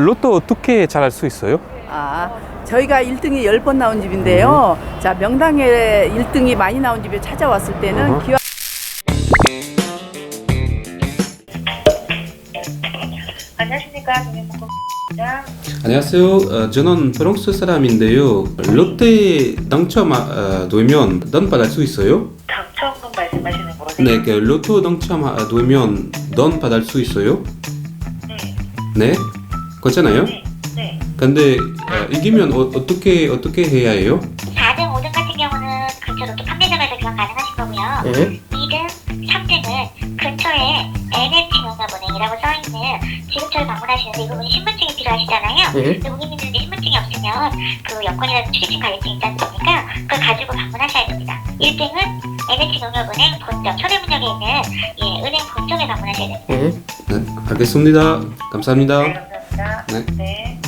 로또 어떻게 잘할 수 있어요? 아, 저희가 1등이 10번 나온 집인데요. 자, 명당에 1등이 많이 나온 집에 찾아왔을 때는 어허. 기왕 안녕하십니까. 안녕하세요. 어, 저는 프랑스 사람인데요. 롯데 당첨되면 돈 받을 수 있어요? 당첨금 말씀하시는 거세요? 네, 그 로또 당첨되면 돈 받을 수 있어요? 네. 네, 괜찮아요? 네. 네. 근데 어, 이기면 어, 어떻게 어떻게 해야 해요? 4등, 5등 같은 경우는 근처 로또 판매점에서 교환 가능하신 거고요. 네. 2등, 3등은 근처에 NH농가은행이라고 써있는 지급처를 방문하시는데 이 부분이 신분증이 필요하시잖아요. 네. 근데 고객님들이 신분증이 없으면 그 여권이라든 출입증 가입증 있지 않습니까? 그걸 가지고 방문하셔야 됩니다. 1등은 NH농협은행 본점, 초대문역에 있는 예, 은행 본점에 방문하셔야 됩니다. 네, 알겠습니다. 감사합니다. 감사합니다. 네. 네.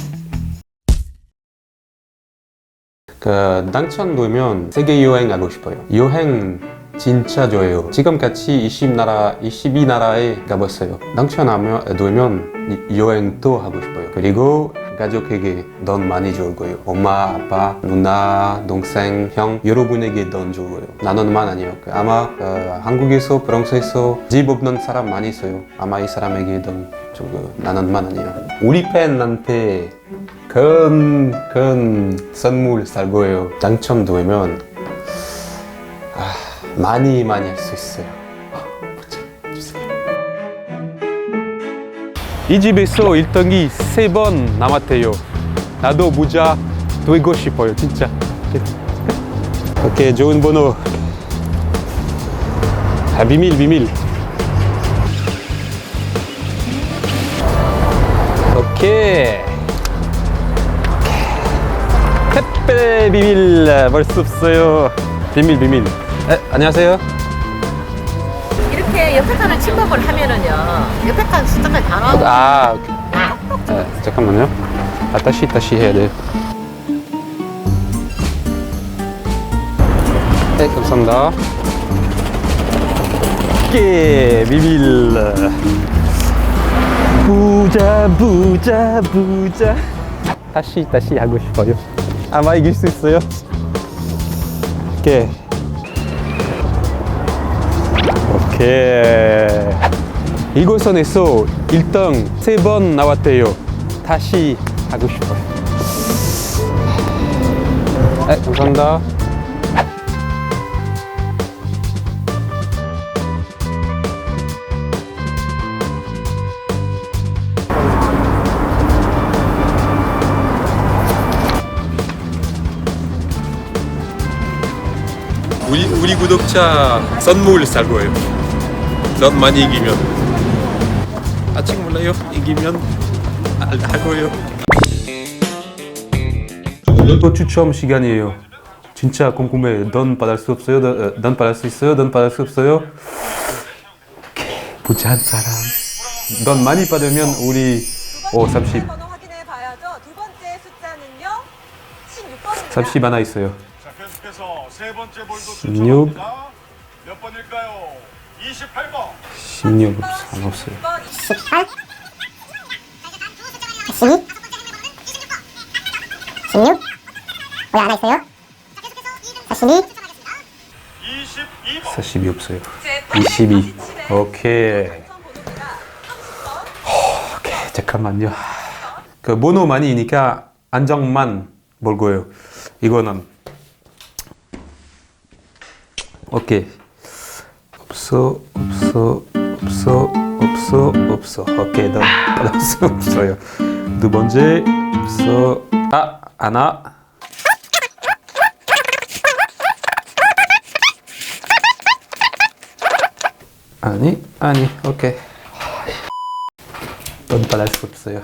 그 당첨되면 세계 여행 가고 싶어요. 여행 진짜 좋아요. 지금까지 20나라, 22나라에 가봤어요. 당첨하면 되면 이- 여행도 하고 싶어요. 그리고 가족에게 돈 많이 줄 거예요. 엄마, 아빠, 누나, 동생, 형 여러분에게 돈 줄 거예요. 나눠만 아니요. 그 아마 어, 한국에서 프랑스에서 집 없는 사람 많이 있어요. 아마 이 사람에게 돈 주고 나눠만 아니요. 우리 팬한테 큰, 큰 선물 살 거예요. 당첨되면 아, 많이 많이 할 수 있어요. 이 집에서 1등이 세 번 남았대요. 나도 부자 되고 싶어요, 진짜. 오케이, 좋은 번호. 아, 비밀, 비밀. 오케이. 택배 비밀 벌써 없어요. 비밀 비밀. 에, 안녕하세요. 이렇게 옆에 칸을 침범을 하면은요 옆에 칸 숫자까지 다 나오고 아, 오케이. 아, 잠깐만요. 아, 다시 다시 해야 돼. 네, 감사합니다. 오케이, 비밀. 부자 부자 부자. 다시 다시 하고 싶어요. 아마 이길 수 있어요. 오케이. 오케이. 이곳선에서 1등 세번 나왔대요. 다시 하고 싶어요. 네, 감사합니다. 우리 우리 구독자 선물 살 거예요. 돈 많이 이기면. 아직 몰라요. 이기면 알, 할 거예요. 로또 추첨 시간이에요. 진짜 궁금해. 돈 받을 수 없어요? 돈, 어, 돈 받을 수 있어요? 돈 받을 수 없어요? 부자한 사람. 돈 많이 받으면 우리 오 30, 번호 확인해 봐야죠. 두 번째 숫자는요. 16번입니다. 30 하나 있어요. 자, 계속해서 세 번째 볼도 16. 추첨합니다. 몇 번일까요? 28번. 16 없- 안 없어요. 16? 왜 하나 있어요? 42? 22번. 42 없어요. 22. 오케이. 오케이, 잠깐만요. 그 번호 많이니까 안정만 볼 거예요. 이거는 오케이. 없어, 없어, 없어, 없어, 없어. 오케이, 넌 받을 수 없어요. 두 번째 없어. 아, 하나. 아니, 아니, 오케이. 돈 받을 수 없어요.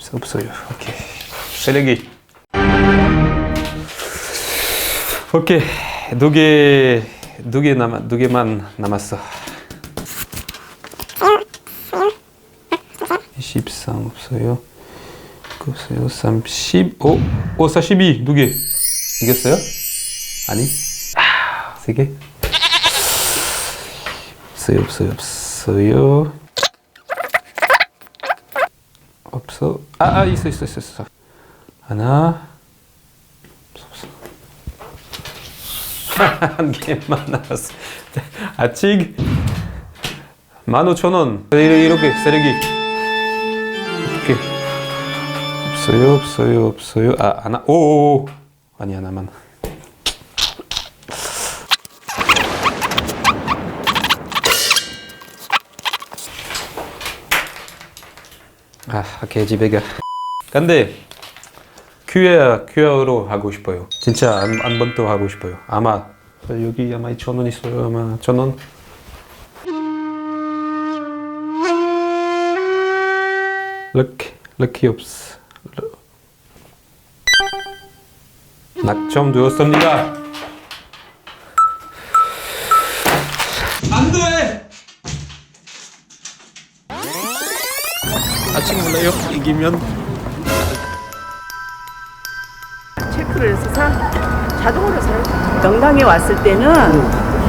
수 없어요. 오케이. 쓰레기. 오케이. 두 개, 두 개 남아, 두 개만 남았어. 23 없어요. 그 없어요. 35. 오, 42. 두 개. 이겼어요? 아니? 아, 세 개? 없어요, 없어요, 없어요. 없어. 아, 아 있어 있어 있어 있어. 하나. 없어. 한 개만 남았어. 아직 만 오천 원. 이렇게 쓰레기. 이렇게. 없어요 없어요 없어요. 아 하나. 오. 아니 하나만. 아, 개집애가. 근데 큐어 큐어로 하고 싶어요. 진짜 한, 한 번 더 하고 싶어요. 아마 여기 아마 2천 원 있어요. 아마 천 원. 럭키 럭키 없어. 낙점 되었습니다. 안 돼. 아직 몰라요. 이기면 해서 사 자동으로 사요. 명당에 왔을 때는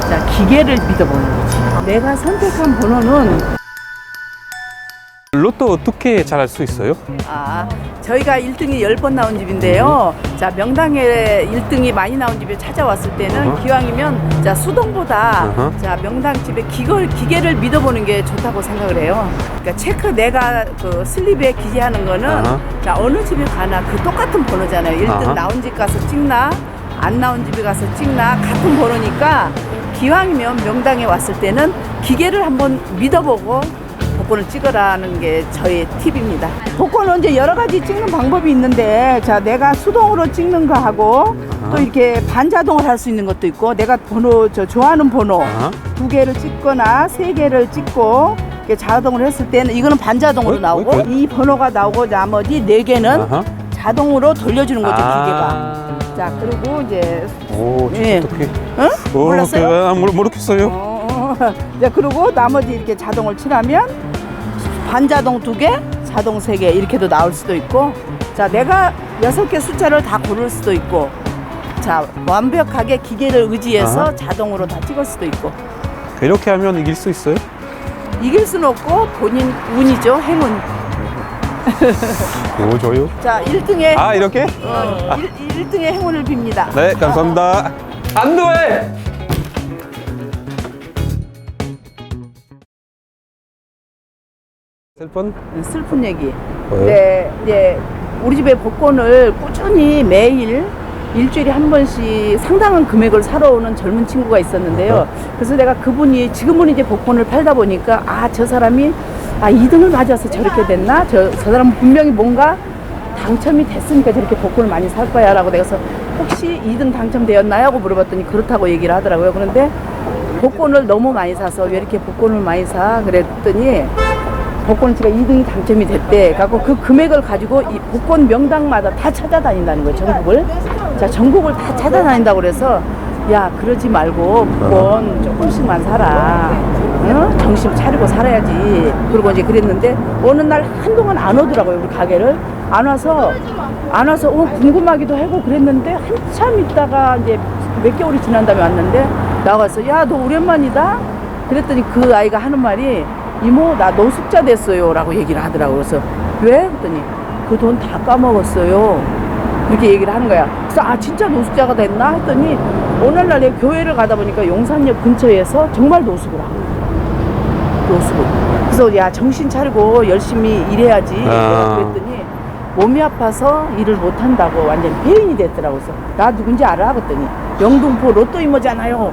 자, 기계를 믿어보는 거지. 내가 선택한 번호는 로또 어떻게 잘할 수 있어요? 아 저희가 1등이 10번 나온 집인데요. 자 명당에 1등이 많이 나온 집에 찾아왔을 때는 어허. 기왕이면 자 수동보다 어허. 자 명당 집에 기걸, 기계를 믿어보는 게 좋다고 생각을 해요. 그러니까 체크 내가 그 슬립에 기재하는 거는 어허. 자 어느 집에 가나 그 똑같은 번호잖아요. 1등 어허. 나온 집 가서 찍나 안 나온 집에 가서 찍나 같은 번호니까 기왕이면 명당에 왔을 때는 기계를 한번 믿어보고 복권을 찍으라는 게 저의 팁입니다. 복권은 이제 여러 가지 찍는 방법이 있는데, 자, 내가 수동으로 찍는 거 하고, 또 이렇게 반자동을 할 수 있는 것도 있고, 내가 번호, 저 좋아하는 번호 아하. 두 개를 찍거나 세 개를 찍고, 이렇게 자동으로 했을 때는 이거는 반자동으로 어이, 나오고, 어이, 어이. 이 번호가 나오고 나머지 네 개는 아하. 자동으로 돌려주는 거죠, 기계가. 아. 자, 그리고 이제, 오, 예. 어떡해. 응? 오, 몰랐어요? 그, 아, 모르, 모르겠어요. 어, 네, 그리고 나머지 이렇게 자동을 칠하면 반자동 두 개, 자동 세 개 이렇게도 나올 수도 있고, 자 내가 여섯 개 숫자를 다 고를 수도 있고, 자 완벽하게 기계를 의지해서 아하. 자동으로 다 찍을 수도 있고, 이렇게 하면 이길 수 있어요? 이길 수는 없고 본인 운이죠 행운. 오, 줘요. 자 1등의 아, 이렇게? 어, 1, 등의 행운을 빕니다. 네, 감사합니다. 안 돼! 셀폰? 슬픈 얘기. 네, 이제 우리 집에 복권을 꾸준히 매일 일주일에 한 번씩 상당한 금액을 사러 오는 젊은 친구가 있었는데요. 그래서 내가 그분이 지금은 이제 복권을 팔다 보니까 아, 저 사람이 아, 2등을 맞아서 저렇게 됐나? 저, 저 사람은 분명히 뭔가 당첨이 됐으니까 저렇게 복권을 많이 살 거야 라고 내가 그래서 혹시 2등 당첨되었나요? 하고 물어봤더니 그렇다고 얘기를 하더라고요. 그런데 복권을 너무 많이 사서 왜 이렇게 복권을 많이 사? 그랬더니 복권지가 2등이 당첨이 됐대. 갖고 그 금액을 가지고 이 복권 명당마다 다 찾아다닌다는 거예요, 전국을. 자, 전국을 다 찾아다닌다고 그래서 야, 그러지 말고 복권 조금씩만 사라. 응? 정신 차리고 살아야지. 그리고 이제 그랬는데 어느 날 한동안 안 오더라고요, 우리 가게를. 안 와서 안 와서 어, 궁금하기도 하고 그랬는데 한참 있다가 이제 몇 개월이 지난 다음에 왔는데 나가서 야, 너 오랜만이다. 그랬더니 그 아이가 하는 말이 이모 나 노숙자 됐어요 라고 얘기를 하더라고요 그래서 왜? 그랬더니 그 돈 다 까먹었어요. 이렇게 얘기를 하는 거야. 그래서 아 진짜 노숙자가 됐나? 했더니 오늘날 내가 교회를 가다 보니까 용산역 근처에서 정말 노숙을 하고 노숙을. 그래서 야 정신 차리고 열심히 일해야지. 아. 그랬더니 몸이 아파서 일을 못한다고 완전 폐인이 됐더라고. 그래서 나 누군지 알아? 그랬더니 영등포 로또 이모잖아요